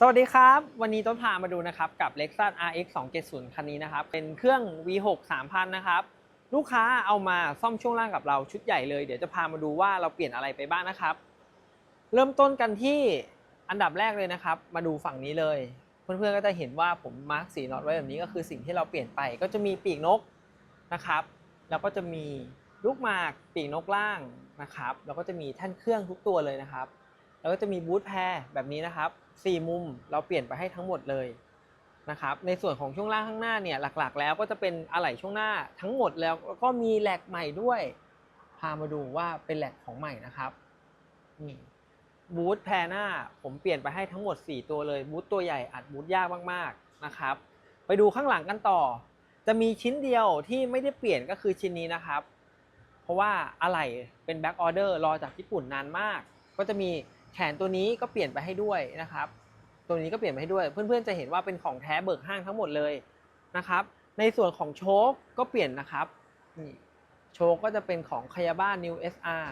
สวัสดีครับ วันนี้ต้นพามาดูนะครับกับ Lexus RX 270 คันนี้นะครับ เป็นเครื่อง V6 3000 นะครับ ลูกค้าเอามาซ่อมช่วงล่างกับเราชุดใหญ่เลย เดี๋ยวจะพามาดูว่าเราเปลี่ยนอะไรไปบ้างนะครับ เริ่มต้นกันที่อันดับแรกเลยนะครับ มาดูฝั่งนี้เลย เพื่อนๆก็จะเห็นว่าผมมาร์คสีน็อตไว้แบบนี้ก็คือสิ่งที่เราเปลี่ยนไป ก็จะมีปีกนกนะครับ แล้วก็จะมีลูกหมากปีกนกล่างนะครับ แล้วก็จะมีแท่นเครื่องทุกตัวเลยนะครับ แล้วก็จะมีบูทแพรแบบนี้นะครับ สี่มุมเราเปลี่ยนไปให้ทั้งหมดเลยนะครับในส่วนของช่วงล่างข้างหน้าเนี่ยหลักๆ แล้วก็จะเป็นอะไหล่ช่วงหน้าทั้งหมดแล้วก็มีแหลกใหม่ด้วย พามาดูว่าเป็นแหลกของใหม่นะครับนี่บูทแพรหน้าผมเปลี่ยนไปให้ทั้งหมด 4 ตัวเลยบูทตัวใหญ่อัดบูทยากมากๆนะครับ ไปดูข้างหลังกันต่อ จะมีชิ้นเดียวที่ไม่ได้เปลี่ยนก็คือชิ้นนี้นะครับ เพราะว่าอะไหล่เป็นแบ็กออเดอร์รอจากญี่ปุ่นนานมาก ก็จะมี แขนตัวนี้ก็เปลี่ยนไปให้ด้วยนะครับ ตัวนี้ก็เปลี่ยนไปให้ด้วย เพื่อนๆจะเห็นว่าเป็นของแท้เบิกห้างทั้งหมดเลยนะครับ ในส่วนของโชคก็เปลี่ยนนะครับนี่โชคก็จะเป็นของคยาบ้าน New SR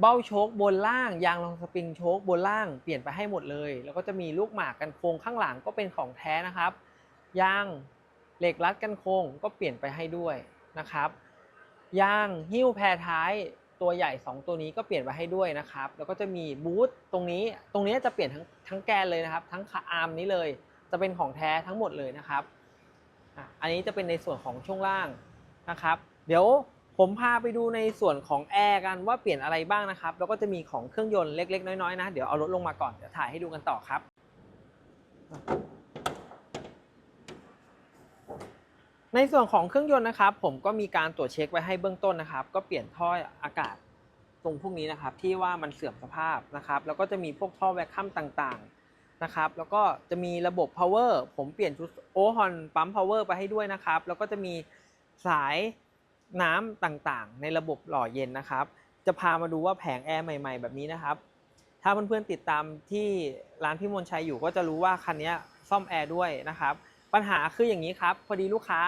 เบ้าโชคบนล่างยางรองสปริงโชคบนล่างเปลี่ยนไปให้หมดเลย แล้วก็จะมีลูกหมากกันโค้งข้างหลังก็เป็นของแท้นะครับยางเหล็กรัดกันโค้งก็เปลี่ยนไปให้ด้วยนะครับยางหิ้วแพรท้าย ตัวใหญ่ 2 ตัวนี้ก็เปลี่ยนไปให้ด้วยนะครับ แล้วก็จะมีบูทตรงนี้ ตรงนี้จะเปลี่ยนทั้งทั้งแกนเลยนะครับ ทั้งขาอาร์มนี้เลย จะเป็นของแท้ทั้งหมดเลยนะครับอะอันนี้จะเป็นในส่วนของช่วงล่างนะครับ เดี๋ยวผมพาไปดูในส่วนของแอร์กันว่าเปลี่ยนอะไรบ้างนะครับ แล้วก็จะมีของเครื่องยนต์เล็ก ๆ น้อยๆนะ เดี๋ยวเอารถลงมาก่อน เดี๋ยวถ่ายให้ดูกันต่อครับ ในส่วนของเครื่องยนต์นะครับ ผมก็มีการตรวจเช็คไว้ให้เบื้องต้นนะครับ ก็เปลี่ยนท่ออากาศตรงพวกนี้นะครับ ที่ว่ามันเสื่อมสภาพนะครับ แล้วก็จะมีพวกท่อแวคคัมต่างๆนะครับ แล้วก็จะมีระบบ power ผมเปลี่ยนชุดโอฮอนปั๊ม power ไปให้ด้วยนะครับ แล้วก็จะมีสายน้ำต่างๆ ในระบบหล่อเย็นนะครับ จะพามาดูว่าแผงแอร์ใหม่ ๆ แบบนี้นะครับ ถ้าเพื่อนๆติดตามที่ร้านพี่มนชัยอยู่ก็จะรู้ว่าคันนี้ซ่อมแอร์ด้วยนะครับ ปัญหาคืออย่างนี้ครับ พอดีลูกค้า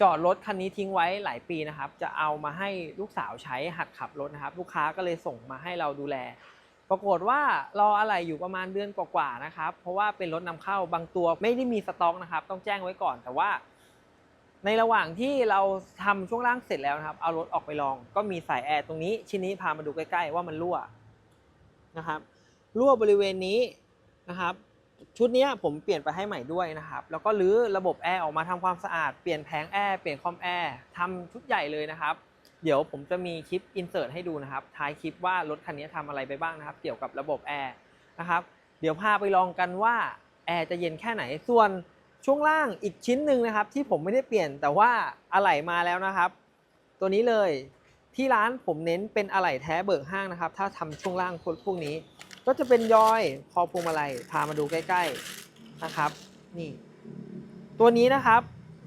จอดรถคันนี้ทิ้งไว้หลายปีนะครับ จะเอามาให้ลูกสาวใช้หัดขับรถนะครับ ลูกค้าก็เลยส่งมาให้เราดูแล ปรากฏว่ารออะไรอยู่ประมาณเดือนกว่าๆนะครับ เพราะว่าเป็นรถนำเข้าบางตัวไม่ได้มีสต็อกนะครับ ต้องแจ้งไว้ก่อนแต่ว่า ในระหว่างที่เราทำช่วงล่างเสร็จแล้วนะครับ เอารถออกไปลอง ก็มีสายแอร์ตรงนี้ชิ้นนี้พามาดูใกล้ ๆ ว่ามันรั่วนะครับรั่วบริเวณนี้นะครับ ชุดนี้ผมเปลี่ยนไปให้ใหม่ด้วยนะครับ แล้วก็รื้อระบบแอร์ออกมาทำความสะอาด เปลี่ยนแผงแอร์ เปลี่ยนคอมแอร์ทำชุดใหญ่เลยนะครับ เดี๋ยวผมจะมีคลิปอินเสิร์ตให้ดูนะครับ ท้ายคลิปว่ารถคันนี้ทำอะไรไปบ้างนะครับ เกี่ยวกับระบบแอร์นะครับ เดี๋ยวพาไปลองกันว่าแอร์จะเย็นแค่ไหน ส่วนช่วงล่างอีกชิ้นหนึ่งนะครับ ที่ผมไม่ได้เปลี่ยนแต่ว่าอะไหล่มาแล้วนะครับ ตัวนี้เลยที่ร้านผมเน้นเป็นอะไหล่แท้เบิกห้างนะครับ ถ้าทำช่วงล่างพวกนี้ ก็จะเป็นยอยคอพวงมาลัยพามาดูใกล้ๆนะครับ นี่ ตัวนี้นะครับ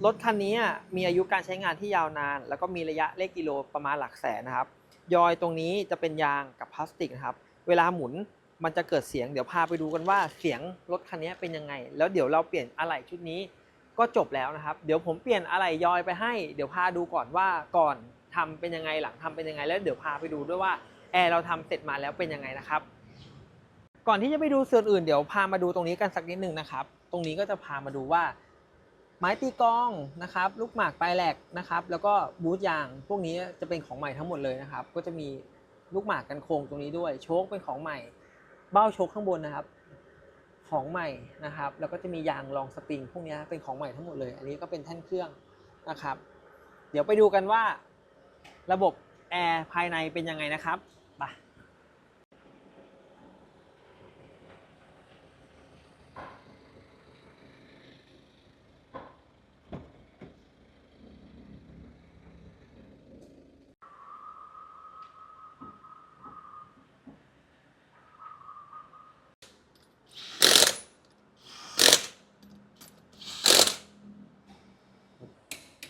รถคันนี้มีอายุการใช้งานที่ยาวนาน แล้วก็มีระยะเลขกิโลประมาณหลักแสนนะครับ ยอยตรงนี้จะเป็นยางกับพลาสติกนะครับ เวลาหมุนมันจะเกิดเสียงเดี๋ยวพาไปดูกันว่าเสียงรถคันนี้เป็นยังไง แล้วเดี๋ยวเราเปลี่ยนอะไหล่ชุดนี้ก็จบแล้วนะครับ เดี๋ยวผมเปลี่ยนอะไหล่ยอยไปให้ เดี๋ยวพาดูก่อนว่าก่อนทำเป็นยังไงหลังทำเป็นยังไง แล้วเดี๋ยวพาไปดูด้วยว่าแอร์เราทำเสร็จมาแล้วเป็นยังไงนะครับ ก่อนที่จะไปดูส่วนอื่นเดี๋ยวพามาดูตรงนี้กันสักนิดหนึ่งนะครับ ตรงนี้ก็จะพามาดูว่า ไม้ตีกองนะครับ ลูกหมากปลายแหลกนะครับ แล้วก็บูทยางพวกนี้จะเป็นของใหม่ทั้งหมดเลยนะครับ ก็จะมีลูกหมากกันโครงตรงนี้ด้วย โชคเป็นของใหม่ เบ้าโชคข้างบนนะครับ ของใหม่นะครับ แล้วก็จะมียางรองสปริงพวกนี้เป็นของใหม่ทั้งหมดเลย อันนี้ก็เป็นแท่นเครื่องนะครับ เดี๋ยวไปดูกันว่า ระบบแอร์ภายในเป็นยังไงนะครับไป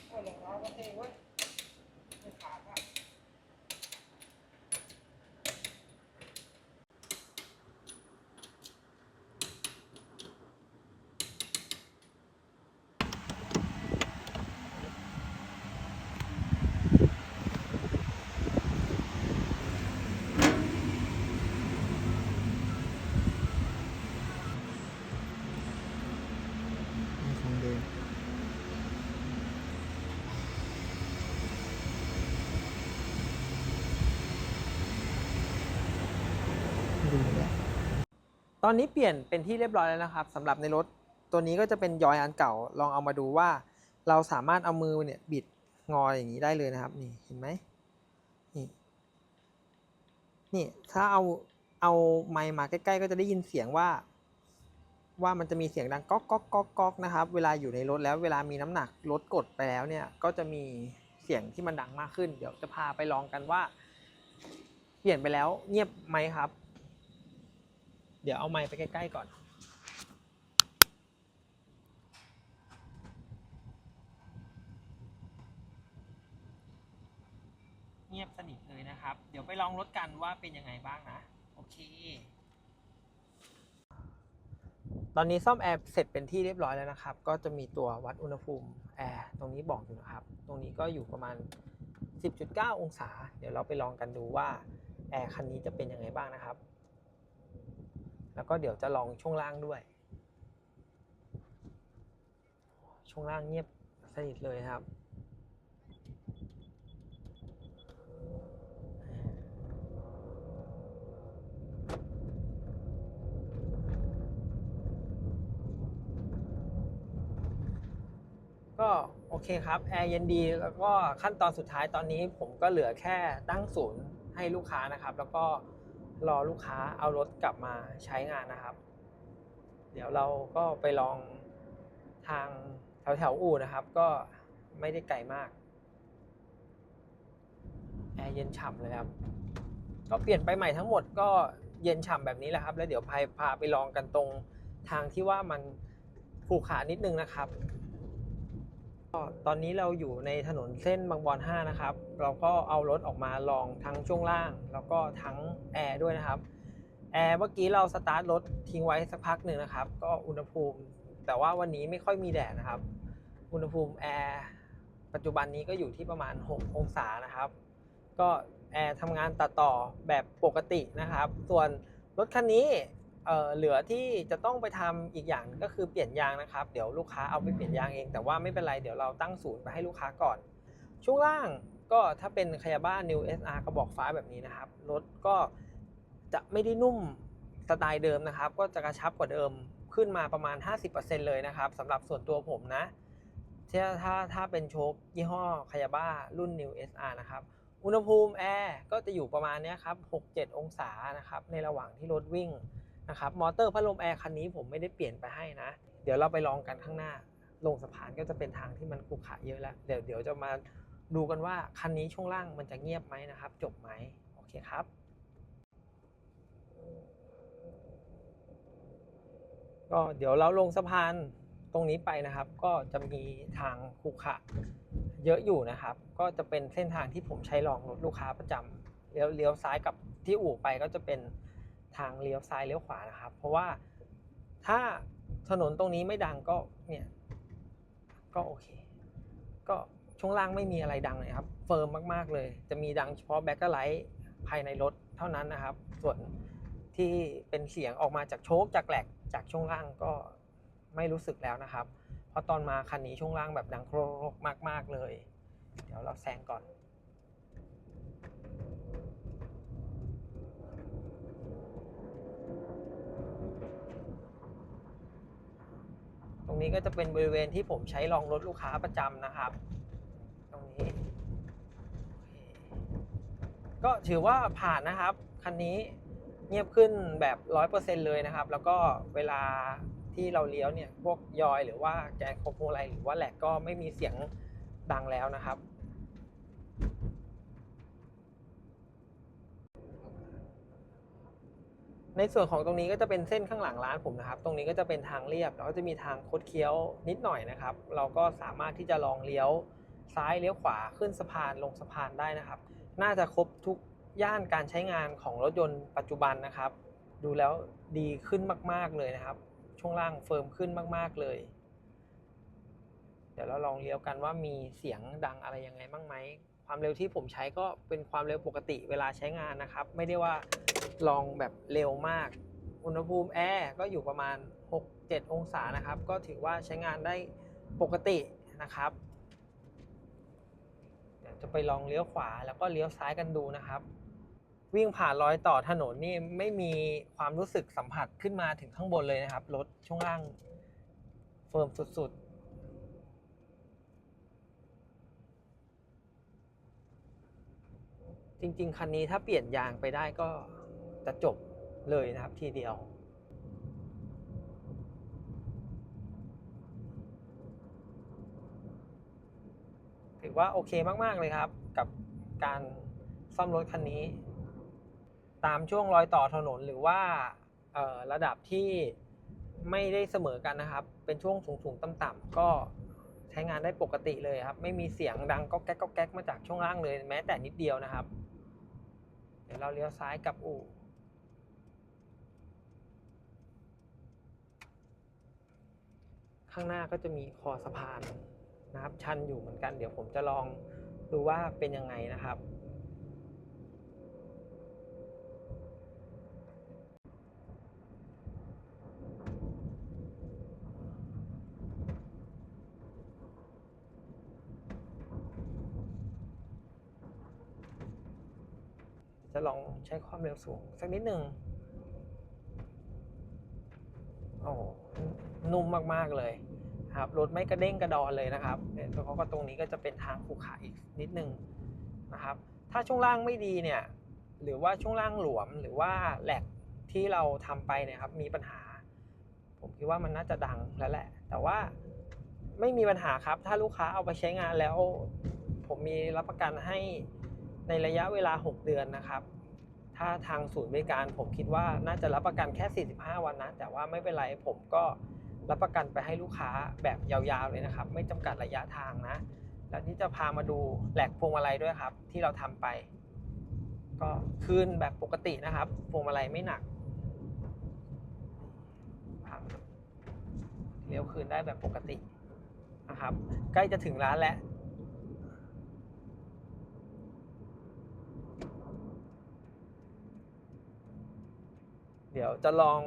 โอ้ยรองเท้าก็เท่เว้ยไม่ขาดอะ ตอนนี้เปลี่ยนเป็นที่เรียบร้อยแล้วนะครับสำหรับในรถตัวนี้ก็จะเป็นยอยอันเก่าลองเอามาดูว่า เราสามารถเอามือเนี่ยบิดงออย่างนี้ได้เลยนะครับ นี่เห็นไหมนี่นี่ถ้าเอาเอาไมค์มาใกล้ๆ ก็จะได้ยินเสียงว่า ว่ามันจะมีเสียงดังก๊อกก๊อกก๊อกก๊อกนะครับ เวลาอยู่ในรถแล้วเวลามีน้ำหนักรถกดไปแล้วเนี่ย ก็จะมีเสียงที่มันดังมากขึ้น เดี๋ยวจะพาไปลองกันว่า เปลี่ยนไปแล้วเงียบไหมครับ เดี๋ยวเอาไมค์ไปใกล้ ๆ ก่อน เงียบสนิทเลยนะครับ เดี๋ยวไปลองรถกันว่าเป็นยังไงบ้างนะ โอเค ตอนนี้ซ่อมแอร์เสร็จเป็นที่เรียบร้อยแล้วนะครับ ก็จะมีตัววัดอุณหภูมิแอร์ตรงนี้บอกอยู่นะครับ ตรงนี้ก็อยู่ประมาณ 10.9 องศา เดี๋ยวเราไปลองกันดูว่าแอร์คันนี้จะเป็นยังไงบ้างนะครับ แล้วก็เดี๋ยวจะลองช่วงล่างด้วย ช่วงล่างเงียบสนิทเลยครับ ก็โอเคครับแอร์เย็นดีแล้วก็ขั้นตอนสุดท้ายตอนนี้ผมก็เหลือแค่ตั้งศูนย์ให้ลูกค้านะครับ แล้วก็ รอลูกค้าเอารถกลับมาใช้งานนะครับ เดี๋ยวเราก็ไปลองทางแถวแถวๆอู่นะครับ ก็ไม่ได้ไกลมากแอร์เย็นฉ่ำเลยครับ ก็เปลี่ยนไปใหม่ทั้งหมดก็เย็นฉ่ำแบบนี้แหละครับ แล้วเดี๋ยวพาพาไปลองกันตรงทางที่ว่ามันขูกขานิดนึงนะครับ ตอนนี้เราอยู่ในถนนเส้นบางบอน5นะครับ เราก็เอารถออกมาลองทั้งช่วงล่าง แล้วก็ทั้งแอร์ด้วยนะครับ แอร์เมื่อกี้เราสตาร์ทรถทิ้งไว้สักพักหนึ่งนะครับ ก็อุณหภูมิ แต่ว่าวันนี้ไม่ค่อยมีแดดนะครับ อุณหภูมิแอร์ปัจจุบันนี้ก็อยู่ที่ประมาณ 6 องศานะครับ ก็แอร์ทำงานตัดต่อแบบปกตินะครับ ส่วนรถคันนี้ เเหลือที่จะต้องไปทำอีกอย่างก็คือเปลี่ยนยางนะครับเดี๋ยวลูกค้าเอาไปเปลี่ยนยางเอง แต่ว่าไม่เป็นไรเดี๋ยวเราตั้งศูนย์ไปให้ลูกค้าก่อน ช่วงล่างก็ถ้าเป็นคายาบ้า New SR กระบอกฟ้าแบบนี้นะครับรถก็จะไม่ได้นุ่มสไตล์เดิมนะครับ ก็จะกระชับกว่าเดิมขึ้นมาประมาณ 50%เลยนะครับสำหรับส่วนตัวผมนะถ้าถ้าถ้าเป็นโชคยี่ห้อคายาบ้ารุ่น New SR นะครับ อุณหภูมิแอร์ก็จะอยู่ประมาณนี้ครับ 6-7 องศานะครับ ในระหว่างที่รถวิ่ง นะครับมอเตอร์พัดลมแอร์คันนี้ผมไม่ได้เปลี่ยนไปให้นะ เดี๋ยวเราไปลองกันข้างหน้า ลงสะพานก็จะเป็นทางที่มันขรุขระเยอะแล้วเดี๋ยวเดี๋ยวจะมาดูกันว่าคันนี้ช่วงล่างมันจะเงียบไหมนะครับ จบไหมโอเคครับก็เดี๋ยวเราลงสะพานตรงนี้ไปนะครับ ก็จะมีทางขรุขระเยอะอยู่นะครับ ก็จะเป็นเส้นทางที่ผมใช้ลองรถลูกค้าประจำเลี้ยวเลี้ยวซ้ายกับที่อู่ไปก็จะเป็น ทางเลี้ยวซ้ายเลี้ยวขวานะครับ เพราะว่าถ้าถนนตรงนี้ไม่ดังก็เนี่ยก็โอเค ก็ช่วงล่างไม่มีอะไรดังเลยครับ เฟิร์มมากๆเลย จะมีดังเฉพาะแบ็คไลท์ภายในรถเท่านั้นนะครับ ส่วนที่เป็นเสียงออกมาจากโชคจากแหลกจากช่วงล่างก็ไม่รู้สึกแล้วนะครับ เพราะตอนมาคันนี้ช่วงล่างแบบดังโครกมาก ๆเลย เดี๋ยวเราแซงก่อน ตรงนี้ก็จะเป็นบริเวณที่ผมใช้ลองรถลูกค้าประจำนะครับ ตรงนี้ ก็ถือว่าผ่านนะครับ คันนี้เงียบขึ้นแบบร้อยเปอร์เซ็นเลยนะครับ แล้วก็เวลาที่เราเลี้ยวเนี่ย พวกยอยหรือว่าแกนโคโมไลหรือว่าแหลกก็ไม่มีเสียงดังแล้วนะครับ ในส่วนของตรงนี้ก็จะเป็นเส้นข้างหลังร้านผมนะครับ ตรงนี้ก็จะเป็นทางเรียบแล้วก็จะมีทางคดเคี้ยวนิดหน่อยนะครับ เราก็สามารถที่จะลองเลี้ยวซ้ายเลี้ยวขวาขึ้นสะพานลงสะพานได้นะครับ น่าจะครบทุกย่านการใช้งานของรถยนต์ปัจจุบันนะครับ ดูแล้วดีขึ้นมาก ๆเลยนะครับ ช่วงล่างเฟิร์มขึ้นมาก ๆเลย เดี๋ยวเราลองเลี้ยวกันว่ามีเสียงดังอะไรยังไงบ้างไหม ความเร็วที่ผมใช้ก็เป็นความเร็วปกติเวลาใช้งานนะครับ ไม่ได้ว่าลองแบบเร็วมาก อุณหภูมิแอร์ก็อยู่ประมาณ 6-7 องศานะครับ ก็ถือว่าใช้งานได้ปกตินะครับเดี๋ยวจะไปลองเลี้ยวขวาแล้วก็เลี้ยวซ้ายกันดูนะครับ วิ่งผ่านรอยต่อถนนนี่ไม่มีความรู้สึกสัมผัสขึ้นมาถึงข้างบนเลยนะครับรถช่วงล่างเฟิร์มสุดๆ จ ริง ๆ คันนี้ถ้าเปลี่ยนยางไปได้ก็จะจบเลยนะครับทีเดียว ถือว่าโอเคมากๆเลยครับ กับการซ่อมรถคันนี้ ตามช่วงรอยต่อถนนหรือว่าระดับที่ไม่ได้เสมอกันนะครับ เป็นช่วงสูงๆต่ำๆก็ใช้งานได้ปกติเลยครับ ไม่มีเสียงดังก็แก๊กก็แก๊กมาจากช่วงล่างเลย แม้แต่นิดเดียวนะครับ เดี๋ยวเราเลี้ยวซ้ายกลับอู่ข้างหน้าก็จะมีคอสะพานนะครับชันอยู่เหมือนกัน เดี๋ยวผมจะลองดูว่าเป็นยังไงนะครับ จะลอง ใช้ความเร็วสูง สักนิดหนึ่งโอ้โหนุ่มมากๆเลยครับรถไม่กระเด้งกระดอนเลยนะครับเนี่ยแล้วก็ตรงนี้ก็จะเป็นทางขรุขระอีกนิดนึงนะครับ ถ้าช่วงล่างไม่ดีเนี่ย หรือว่าช่วงล่างหลวมหรือว่าแหลกที่เราทำไปเนี่ยครับมีปัญหา ผมคิดว่ามันน่าจะดังแล้วแหละ แต่ว่าไม่มีปัญหาครับ ถ้าลูกค้าเอาไปใช้งานแล้ว ผมมีรับประกันให้ในระยะเวลา 6 เดือนนะครับ ถ้าทางศูนย์บริการผมคิดว่าน่าจะรับประกันแค่ 45 วันนะ แต่ว่าไม่เป็นไรผมก็รับประกันไปให้ลูกค้าแบบยาวๆเลยนะครับ ไม่จำกัดระยะทางนะ แล้วนี่จะพามาดูแหลกพวงมาลัยด้วยครับ ที่เราทำไป ก็คืนแบบปกตินะครับ พวงมาลัยไม่หนักเลี้ยวคืนได้แบบปกตินะครับ ใกล้จะถึงร้านแล้ว เดี๋ยวจะลอง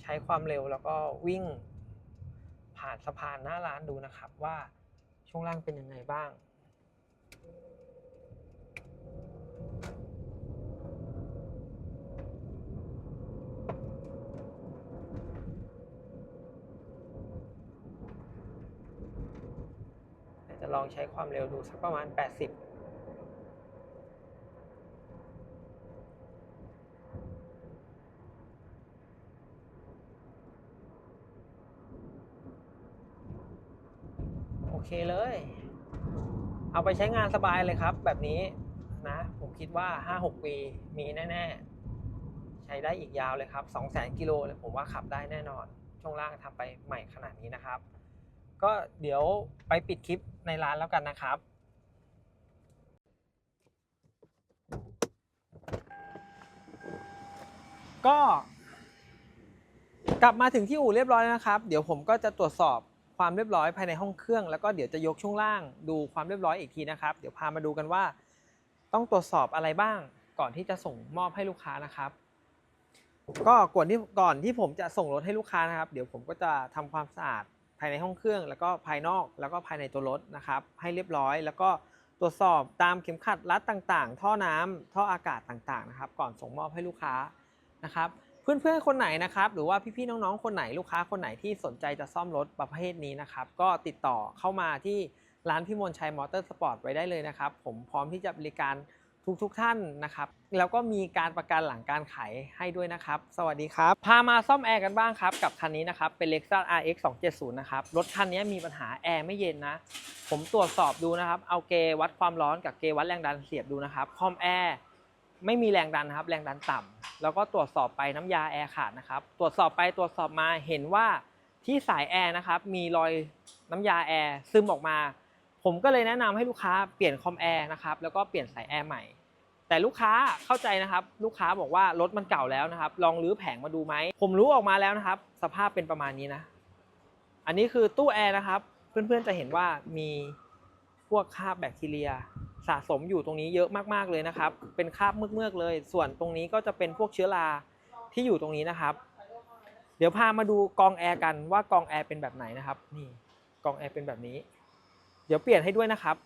ใช้ความเร็วแล้วก็วิ่งผ่านสะพานหน้าร้านดูนะครับว่าช่วงล่างเป็นยังไงบ้างจะลองใช้ความเร็วดูสักประมาณ 80 โอ เคเลย เอาไปใช้งานสบายเลยครับ แบบนี้นะ ผมคิดว่า 5-6 ปีมีแน่ ๆ ใช้ได้อีกยาวเลยครับ 200,000กิโลเลยผมว่าขับได้แน่นอน ช่วงล่างทำไปใหม่ขนาดนี้นะครับ ก็เดี๋ยวไปปิดคลิปในร้านแล้วกันนะครับก็ กลับมาถึงที่อู่เรียบร้อยแล้วนะครับ เดี๋ยวผมก็จะตรวจสอบ ความเรียบร้อยภายในห้องเครื่อง แล้วก็เดี๋ยวจะยกช่วงล่างดูความเรียบร้อยอีกทีนะครับ เดี๋ยวพามาดูกันว่า ต้องตรวจสอบอะไรบ้างก่อนที่จะส่งมอบให้ลูกค้านะครับ ก็ก่อนที่ก่อนที่ผมจะส่งรถให้ลูกค้านะครับ เดี๋ยวผมก็จะทำความสะอาดภายในห้องเครื่อง แล้วก็ภายนอกแล้วก็ภายในตัวรถนะครับ ให้เรียบร้อย แล้วก็ตรวจสอบตามเข็มขัดรัดต่างๆ ท่อน้ำท่ออากาศต่างๆนะครับ ก่อนส่งมอบให้ลูกค้านะครับ เพื่อนๆคนไหนนะครับหรือว่าพี่ๆน้องๆคนไหนลูกค้าคนไหนที่สนใจจะซ่อมรถประเภทนี้นะครับก็ติดต่อเข้ามาที่ร้านพี่มนชัยมอเตอร์สปอร์ตไว้ได้เลยนะครับ ผมพร้อมที่จะบริการทุกๆท่านนะครับ แล้วก็มีการประกันหลังการขายให้ด้วยนะครับ สวัสดีครับ พามาซ่อมแอร์กันบ้างครับ กับคันนี้นะครับ เป็น Lexus RX 270นะครับ รถคันนี้มีปัญหาแอร์ไม่เย็นนะ ผมตรวจสอบดูนะครับ เอาเกวัดความร้อนกับเกวัดแรงดันเสียบดูนะครับ คอมแอร์ ไม่มีแรงดันนะครับ แรงดันต่ำแล้วก็ตรวจสอบไปน้ำยาแอร์ขาดนะครับ ตรวจสอบไปตรวจสอบมาเห็นว่าที่สายแอร์นะครับ มีรอยน้ำยาแอร์ซึมออกมา ผมก็เลยแนะนำให้ลูกค้าเปลี่ยนคอมแอร์นะครับ แล้วก็เปลี่ยนสายแอร์ใหม่ แต่ลูกค้าเข้าใจนะครับ ลูกค้าบอกว่ารถมันเก่าแล้วนะครับ ลองรื้อแผงมาดูไหม ผมรู้ออกมาแล้วนะครับ สภาพเป็นประมาณนี้นะ อันนี้คือตู้แอร์นะครับ เพื่อนๆจะเห็นว่ามีพวกคราบแบคทีเรีย สะสมอยู่ตรงนี้เยอะมากๆเลยนะครับ เป็นคราบเมือกๆเลย ส่วนตรงนี้ก็จะเป็นพวกเชื้อราที่อยู่ตรงนี้นะครับ เดี๋ยวพามาดูกองแอร์กันว่ากองแอร์เป็นแบบไหนนะครับ นี่กองแอร์เป็นแบบนี้ เดี๋ยวเปลี่ยนให้ด้วยนะครับ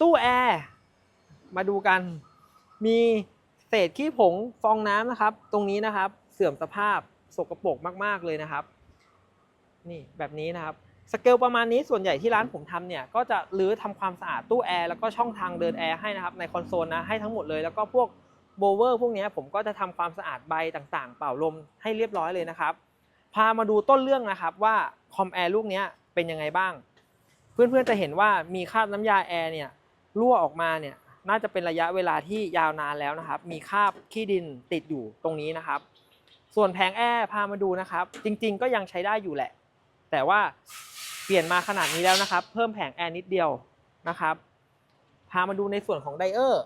ตู้แอร์มาดูกัน มีเศษขี้ผงฟองน้ำนะครับ ตรงนี้นะครับ เสื่อมสภาพสกปรกมาก ๆเลยนะครับ นี่แบบนี้นะครับ สเกลประมาณนี้ส่วนใหญ่ที่ร้านผมทำเนี่ยก็จะรื้อทำความสะอาดตู้แอร์แล้วก็ช่องทางเดินแอร์ให้นะครับในคอนโซลนะให้ทั้งหมดเลยแล้วก็พวกโบเวอร์พวกนี้ผมก็จะทำความสะอาดใบต่างๆ เป่าลมให้เรียบร้อยเลยนะครับ พามาดูต้นเรื่องนะครับว่าคอมแอร์ลูกนี้เป็นยังไงบ้าง เพื่อนๆจะเห็นว่ามีคราบน้ำยาแอร์เนี่ยรั่วออกมาเนี่ยน่าจะเป็นระยะเวลาที่ยาวนานแล้วนะครับ มีคราบขี้ดินติดอยู่ตรงนี้นะครับ ส่วนแผงแอร์พามาดูนะครับ จริง ๆ ก็ยังใช้ได้อยู่แหละ แต่ว่าเปลี่ยนมาขนาดนี้แล้วนะครับ เพิ่มแผงแอร์นิดเดียวนะครับ พามาดูในส่วนของไดเออร์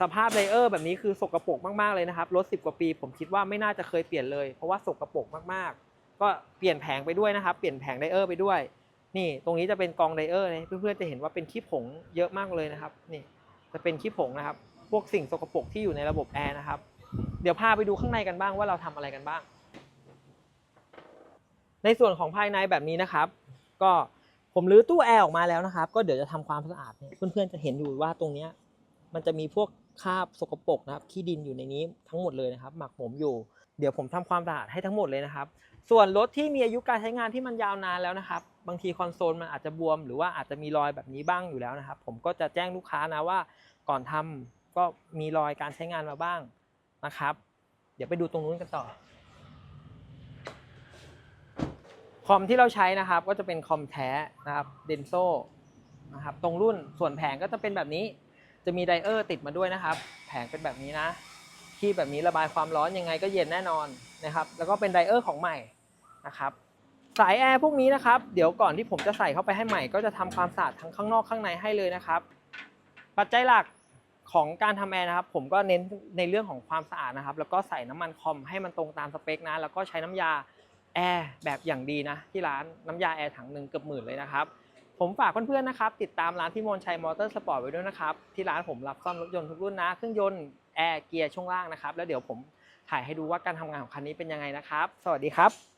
สภาพไดเออร์แบบนี้คือสกรปรกมากๆเลยนะครับรถ10 กว่าปี ผมคิดว่าไม่น่าจะเคยเปลี่ยนเลย เพราะว่าสกรปรกมากๆ ก็เปลี่ยนแผงไปด้วยนะครับ เปลี่ยนแผงไดเออร์ไปด้วย นี่ตรงนี้จะเป็นกองไดเออร์นะเพื่อนๆจะเห็นว่าเป็นขี้ผงเยอะมากเลยนะครับ นี่จะเป็นขี้ผงนะครับ พวกสิ่งสกปรกที่อยู่ในระบบแอร์นะครับ เดี๋ยวพาไปดูข้างในกันบ้างว่าเราทำอะไรกันบ้าง ในส่วนของภายในแบบนี้นะครับ ก็ผมรื้อตู้แอร์ออกมาแล้วนะครับ ก็เดี๋ยวจะทำความสะอาดเนี่ยเพื่อนๆจะเห็นอยู่ว่าตรงเนี้ยมันจะมีพวกคราบสกปรกนะครับขี้ดินอยู่ในนี้ทั้งหมดเลยนะครับ หมักหมมอยู่ เดี๋ยวผมทำความสะอาดให้ทั้งหมดเลยนะครับ ส่วนรถที่มีอายุการใช้งานที่มันยาวนานแล้วนะครับ บางทีคอนโซลมันอาจจะบวม หรือว่าอาจจะมีรอยแบบนี้บ้างอยู่แล้วนะครับ ผมก็จะแจ้งลูกค้านะว่า ก่อนทำก็มีรอยการใช้งานมาบ้างนะครับ เดี๋ยวไปดูตรงนู้นกันต่อ คอมที่เราใช้นะครับก็จะเป็นคอมแท้นะครับเดนโซนะครับตรงรุ่นส่วนแผงก็จะเป็นแบบนี้ จะมีไดเออร์ติดมาด้วยนะครับ แผงเป็นแบบนี้นะที่แบบนี้ระบายความร้อนยังไงก็เย็นแน่นอนนะครับ แล้วก็เป็นไดเออร์ของใหม่นะครับสายแอร์พวกนี้นะครับ เดี๋ยวก่อนที่ผมจะใส่เข้าไปให้ใหม่ ก็จะทำความสะอาดทั้งข้างนอกข้างในให้เลยนะครับ ปัจจัยหลักของการทำแอร์นะครับ ผมก็เน้นในเรื่องของความสะอาดนะครับ แล้วก็ใส่น้ำมันคอมให้มันตรงตามสเปคนะ แล้วก็ใช้น้ำยา แอร์แบบอย่างดีนะ ที่ร้านน้ำยาแอร์ถังหนึ่งเกือบหมื่นเลยนะครับ ผมฝากเพื่อนๆนะครับ ติดตามร้านพี่มนชัยมอเตอร์สปอร์ตไว้ด้วยนะครับ ที่ร้านผมรับซ่อมรถยนต์ทุกรุ่นนะ เครื่องยนต์แอร์เกียร์ช่วงล่างนะครับ แล้วเดี๋ยวผมถ่ายให้ดูว่าการทำงานของคันนี้เป็นยังไงนะครับ สวัสดีครับ